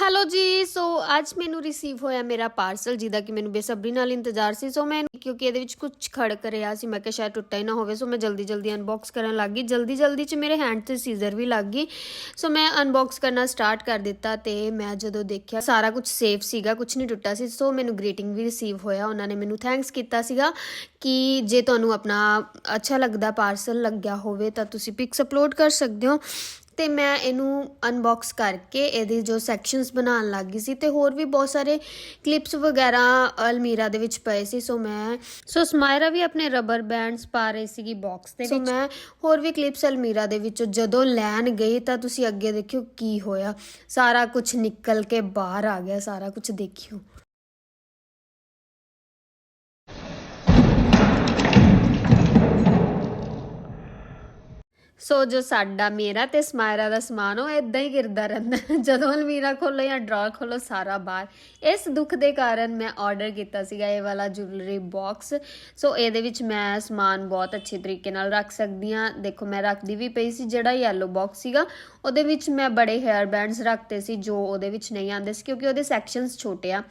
Hello ਜੀ ਸੋ ਅੱਜ ਮੈਨੂੰ ਰਿਸੀਵ ਹੋਇਆ ਮੇਰਾ ਪਾਰਸਲ ਜਿਹਦਾ ਕਿ ਮੈਨੂੰ ਬੇਸਬਰੀ ਨਾਲ ਇੰਤਜ਼ਾਰ ਸੀ। ਸੋ ਮੈਂ ਕਿਉਂਕਿ ਇਹਦੇ ਵਿੱਚ ਕੁਝ ਖੜਕ ਰਿਹਾ ਸੀ। ਮੈਂ ਕਿਹਾ ਸ਼ਾਇਦ ਟੁੱਟਾ ਹੀ ਨਾ ਹੋਵੇ। ਸੋ ਮੈਂ ਜਲਦੀ ਜਲਦੀ ਅਨਬਾਕਸ ਕਰਨ ਲੱਗ ਗਈ। ਜਲਦੀ ਜਲਦੀ ਚ ਮੇਰੇ ਹੈਂਡ ਤੇ ਸੀਜ਼ਰ ਵੀ ਲੱਗ ਗਈ। ਸੋ ਮੈਂ ਅਨਬਾਕਸ ਕਰਨਾ ਸਟਾਰਟ ਕਰ ਦਿੱਤਾ ਤੇ ਮੈਂ ਜਦੋਂ ਦੇਖਿਆ ਸਾਰਾ ਕੁਝ ਸੇਫ ਸੀਗਾ ਕੁਝ ਨਹੀਂ ਟੁੱਟਾ ਸੀ। ਸੋ ਮੈਨੂੰ ਗ੍ਰੀਟਿੰਗ ਵੀ ਰਿਸੀਵ ਹੋਇਆ। ਉਹਨਾਂ ਨੇ ਮੈਨੂੰ ਥੈਂਕਸ ਕੀਤਾ ਸੀਗਾ ਕਿ ਜੇ ਤੁਹਾਨੂੰ ਆਪਣਾ ਅੱਛਾ ਲੱਗਦਾ ਪਾਰਸਲ ਲੱਗਿਆ ਹੋਵੇ ਤਾਂ ਤੁਸੀਂ ਪਿਕਸ ਅਪਲੋਡ ਕਰ ਸਕਦੇ ਹੋ। ਤੇ ਮੈਂ ਇਹਨੂੰ ਅਨਬਾਕਸ ਕਰਕੇ ਇਹਦੇ ਜੋ ਸੈਕਸ਼ਨਸ ਬਣਾਉਣ ਲੱਗ ਗਈ ਸੀ ਤੇ ਹੋਰ ਵੀ ਬਹੁਤ ਸਾਰੇ ਕਲਿੱਪਸ ਵਗੈਰਾ ਅਲਮੀਰਾ ਦੇ ਵਿੱਚ ਪਏ ਸੀ। ਸੋ ਮੈਂ ਸੋ ਸਮਾਇਰਾ ਵੀ ਆਪਣੇ ਰਬਰ ਬੈਂਡਸ ਪਾ ਰਹੀ ਸੀਗੀ ਬਾਕਸ ਦੇ ਵਿੱਚ। ਸੋ ਮੈਂ ਹੋਰ ਵੀ ਕਲਿੱਪਸ ਅਲਮੀਰਾ ਦੇ ਵਿੱਚੋਂ ਜਦੋਂ ਲੈਣ ਗਈ ਤਾਂ ਤੁਸੀਂ ਅੱਗੇ ਦੇਖਿਓ ਕੀ ਹੋਇਆ। ਸਾਰਾ ਕੁਝ ਨਿਕਲ ਕੇ ਬਾਹਰ ਆ ਗਿਆ ਸਾਰਾ ਕੁਝ ਦੇਖਿਓ। ਸੋ ਜੋ ਸਾਡਾ ਮੇਰਾ ਤੇ ਸਮਾਇਰਾ ਦਾ ਸਮਾਨ, ਉਹ ਇਦਾਂ ਹੀ ਗਿਰਦਾ ਰਹਿੰਦਾ ਜਦੋਂ ਅਲਮੀਰਾ ਖੋਲੋ ਜਾਂ ਡਰਾ ਖੋਲੋ ਸਾਰਾ ਬਾਹਰ। ਇਸ ਦੁੱਖ ਦੇ ਕਾਰਨ ਮੈਂ ਆਰਡਰ ਕੀਤਾ ਸੀਗਾ ਇਹ ਵਾਲਾ ਜੁਐਲਰੀ ਬਾਕਸ ਸੋ ਇਹਦੇ ਵਿੱਚ ਮੈਂ ਸਮਾਨ ਬਹੁਤ ਅੱਛੇ ਤਰੀਕੇ ਨਾਲ ਰੱਖ ਸਕਦੀ ਹਾਂ। ਦੇਖੋ, ਮੈਂ ਰੱਖਦੀ ਵੀ ਪਈ ਸੀ, ਜਿਹੜਾ ਯੈਲੋ ਬਾਕਸ ਸੀਗਾ, ਉਹਦੇ ਵਿੱਚ ਮੈਂ ਬੜੇ 헤ਅਰ ਬੈਂਡਸ ਰੱਖਤੇ ਸੀ, ਜੋ ਉਹਦੇ ਵਿੱਚ ਨਹੀਂ ਆਉਂਦੇ ਸੀ, ਕਿਉਂਕਿ ਉਹਦੇ ਸੈਕਸ਼ਨਸ ਛੋਟੇ ਆ।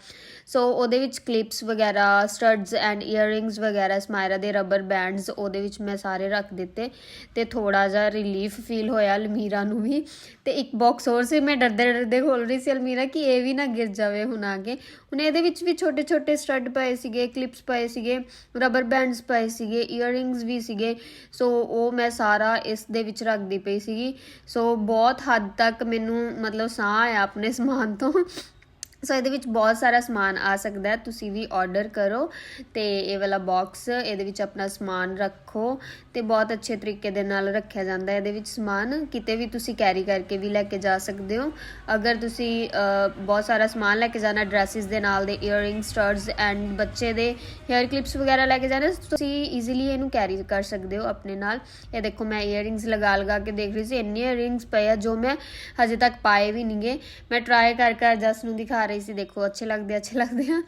ਸੋ ਉਹਦੇ ਵਿੱਚ ਕਲਿੱਪਸ ਵਗੈਰਾ ਸਟਡਸ ਐਂਡ ਇਅਰਿੰਗਸ ਵਗੈਰਾ, ਸਮਾਇਰਾ ਦੇ ਰਬਰ ਬੈਂਡਸ ਉਹਦੇ ਵਿੱਚ ਮੈਂ ਸਾਰੇ ਰੱਖ ਦਿੱਤੇ। ਤੇ ਥੋੜਾ ਜਿਹਾ ਰਿਲੀਫ ਫੀਲ ਹੋਇਆ ਅਲਮੀਰਾ ਨੂੰ ਵੀ। ਤੇ ਇੱਕ ਬਾਕਸ ਹੋਰ ਸੀ, ਮੈਂ ਡਰਦੇ ਡਰਦੇ ਖੋਲ ਰਹੀ ਸੀ ਅਲਮੀਰਾ ਕਿ ਇਹ ਵੀ ਨਾ ਗਿਰ ਜਾਵੇ ਹੁਣ ਆ ਕੇ ਹੁਣ ਇਹਦੇ ਵਿੱਚ ਵੀ ਛੋਟੇ ਛੋਟੇ ਸਟੱਡ ਪਏ ਸੀਗੇ ਕਲਿੱਪਸ ਪਏ ਸੀਗੇ ਰਬਰ ਬੈਂਡਸ ਪਏ ਸੀਗੇ ਇਅਰਿੰਗਸ ਵੀ ਸੀਗੇ। ਸੋ ਉਹ ਮੈਂ ਸਾਰਾ ਇਸ ਦੇ ਵਿੱਚ ਰੱਖਦੀ ਪਈ ਸੀਗੀ। ਸੋ ਬਹੁਤ ਹੱਦ ਤੱਕ ਮੈਨੂੰ ਮਤਲਬ ਸਾਹ ਆਇਆ ਆਪਣੇ ਸਮਾਨ ਤੋਂ। ਸੋ ਇਹਦੇ ਵਿੱਚ ਬਹੁਤ ਸਾਰਾ ਸਮਾਨ ਆ ਸਕਦਾ ਹੈ। ਤੁਸੀਂ ਵੀ ਆਰਡਰ ਕਰੋ ਤੇ ਇਹ ਵਾਲਾ ਬਾਕਸ ਇਹਦੇ ਵਿੱਚ ਆਪਣਾ ਸਮਾਨ ਰੱਖੋ ਤੇ ਬਹੁਤ ਅੱਛੇ ਤਰੀਕੇ ਦੇ ਨਾਲ ਰੱਖਿਆ ਜਾਂਦਾ ਹੈ ਇਹਦੇ ਵਿੱਚ ਸਮਾਨ। ਕਿਤੇ ਵੀ ਤੁਸੀਂ ਕੈਰੀ ਕਰਕੇ ਵੀ ਲੈ ਕੇ ਜਾ ਸਕਦੇ ਹੋ। ਅਗਰ ਤੁਸੀਂ ਬਹੁਤ ਸਾਰਾ ਸਮਾਨ ਲੈ ਕੇ ਜਾਣਾ ਡਰੈਸਿਸ ਦੇ ਨਾਲ ਦੇ ਇਅਰਿੰਗ ਸਟਰਡਸ ਐਂਡ ਬੱਚੇ ਦੇ 헤ਅਰ ਕਲਿੱਪਸ ਵਗੈਰਾ ਲੈ ਕੇ ਜਾਣਾ, ਤੁਸੀਂ ਈਜ਼ੀਲੀ ਇਹਨੂੰ ਕੈਰੀ ਕਰ ਸਕਦੇ ਹੋ ਆਪਣੇ ਨਾਲ। ਇਹ ਦੇਖੋ ਮੈਂ ਇਅਰਿੰਗਸ ਲਗਾ ਲਗਾ ਕੇ ਦੇਖ ਰਹੀ ਸੀ। ਇੰਨੇ ਇਅਰਿੰਗਸ ਪਏ ਆ ਜੋ ਮੈਂ ਹਜੇ ਤੱਕ ਪਾਏ ਵੀ ਨਹੀਂਗੇ ਮੈਂ ਟਰਾਈ ਕਰ ਕਰ ਜਸ ਨੂੰ ਦਿਖਾ ਰਹੀ ਸੀ, ਦੇਖੋ, ਅੱਛੇ ਲੱਗਦੇ ਅੱਛੇ ਲੱਗਦੇ ਆ।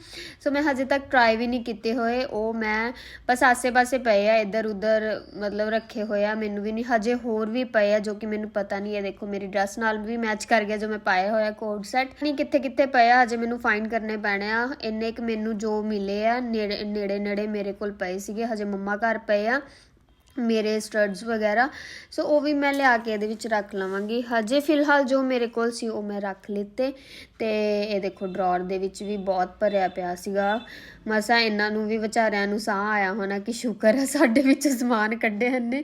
ਸੋ ਮੈਂ ਹਜੇ ਤੱਕ ਟਰਾਈ ਵੀ ਨਹੀਂ ਕੀਤੇ ਹੋਏ। ਉਹ ਮੈਂ ਬਸ ਆਸੇ-ਪਾਸੇ ਪਏ ਆ ਇੱਧਰ ਉੱਧਰ ਮਤਲਬ ਰੱਖੇ ਹੋਏ ਆ, ਮੈਨੂੰ ਵੀ ਨਹੀਂ, ਹਜੇ ਹੋਰ ਵੀ ਪਏ ਆ, ਜੋ ਕਿ ਮੈਨੂੰ ਪਤਾ ਨਹੀਂ ਹੈ। ਦੇਖੋ, ਮੇਰੀ ਡਰੈਸ ਨਾਲ ਵੀ ਮੈਚ ਕਰ ਗਿਆ ਜੋ ਮੈਂ ਪਾਇਆ ਹੋਇਆ ਕੋਡ ਸੈਟ ਨਹੀਂ ਕਿੱਥੇ ਕਿੱਥੇ ਪਏ ਆ, ਹਜੇ ਮੈਨੂੰ ਫਾਈਂਡ ਕਰਨੇ ਪੈਣੇ ਆ। ਇੰਨੇ ਕੁ ਮੈਨੂੰ ਜੋ ਮਿਲੇ ਆ, ਨੇੜੇ ਨੇੜੇ ਨੇੜੇ ਮੇਰੇ ਕੋਲ ਪਏ ਸੀਗੇ, ਹਜੇ ਮੰਮਾ ਘਰ ਪਏ ਆ। ਮੇਰੇ ਸਟਡਸ ਵਗੈਰਾ ਸੋ ਉਹ ਵੀ ਮੈਂ ਲਿਆ ਕੇ ਇਹਦੇ ਵਿੱਚ ਰੱਖ ਲਵਾਂਗੀ। ਹਜੇ ਫਿਲਹਾਲ ਜੋ ਮੇਰੇ ਕੋਲ ਸੀ ਉਹ ਮੈਂ ਰੱਖ ਲਿੱਤੇ ਤੇ ਇਹ ਦੇਖੋ ਡਰਾਅਰ ਦੇ ਵਿੱਚ ਵੀ ਬਹੁਤ ਭਰਿਆ ਪਿਆ ਸੀਗਾ। ਮਸਾ ਇਹਨਾਂ ਨੂੰ ਵੀ ਵਿਚਾਰਿਆਂ ਨੂੰ ਸਾਹ ਆਇਆ ਹੋਣਾ ਕਿ ਸ਼ੁਕਰ ਹੈ ਸਾਡੇ ਵਿੱਚ ਸਮਾਨ ਕੱਢੇ ਨੇ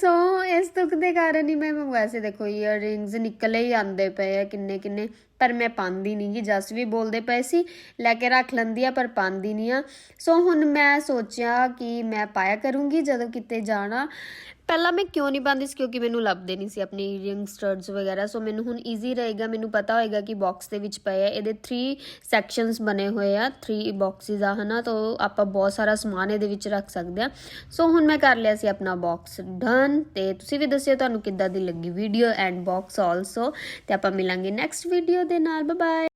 ਸੋ ਇਸ ਦੁੱਖ ਦੇ ਕਾਰਨ ਹੀ ਮੈਂ ਵੈਸੇ ਦੇਖੋ ਈਅਰ ਇਅਰਿੰਗਸ ਨਿਕਲੇ ਹੀ ਆਂਦੇ ਪਏ ਆ ਕਿੰਨੇ ਕਿੰਨੇ, ਪਰ ਮੈਂ ਪਾਉਂਦੀ ਨਹੀਂ ਗੀ, ਜਸ ਵੀ ਬੋਲਦੇ ਪਏ ਸੀ, ਲੈ ਕੇ ਰੱਖ ਲੈਂਦੀ ਆ ਪਰ ਪਾਉਂਦੀ ਨਹੀਂ ਆ। ਸੋ ਹੁਣ ਮੈਂ ਸੋਚਿਆ ਕਿ ਮੈਂ ਪਾਇਆ ਕਰੂੰਗੀ ਜਦੋਂ ਕਿਤੇ ਜਾਣਾ। ਪਹਿਲਾਂ ਮੈਂ ਕਿਉਂ ਨਹੀਂ ਪਾਉਂਦੀ ਸੀ? ਕਿਉਂਕਿ ਮੈਨੂੰ ਲੱਭਦੇ ਨਹੀਂ ਸੀ ਆਪਣੇ ਈਅਰਿੰਗ ਸਟਡਸ ਵਗੈਰਾ। ਸੋ ਮੈਨੂੰ ਹੁਣ ਈਜ਼ੀ ਰਹੇਗਾ। ਮੈਨੂੰ ਪਤਾ ਹੋਏਗਾ ਕਿ ਬਾਕਸ ਦੇ ਵਿੱਚ ਪਏ ਆ। ਇਹਦੇ 3 ਸੈਕਸ਼ਨਸ ਬਣੇ ਹੋਏ ਆ। 3 ਬਾਕਸਿਸ ਆ, ਹਨਾ? ਤਾਂ ਆਪਾਂ ਬਹੁਤ ਸਾਰਾ ਸਮਾਨ ਇਹਦੇ ਵਿੱਚ ਰੱਖ ਸਕਦੇ ਆ। ਸੋ ਹੁਣ ਮੈਂ ਕਰ ਲਿਆ ਸੀ ਆਪਣਾ ਬਾਕਸ ਡਨ ਤੇ ਤੁਸੀਂ ਵੀ ਦੱਸਿਓ ਤੁਹਾਨੂੰ ਕਿੱਦਾਂ ਦੀ ਲੱਗੀ ਵੀਡੀਓ ਐਂਡ ਬਾਕਸ ਆਲਸੋ ਤੇ ਆਪਾਂ ਮਿਲਾਂਗੇ ਨੈਕਸਟ ਵੀਡੀਓ ਦੇ ਨਾਲ। ਬਾਏ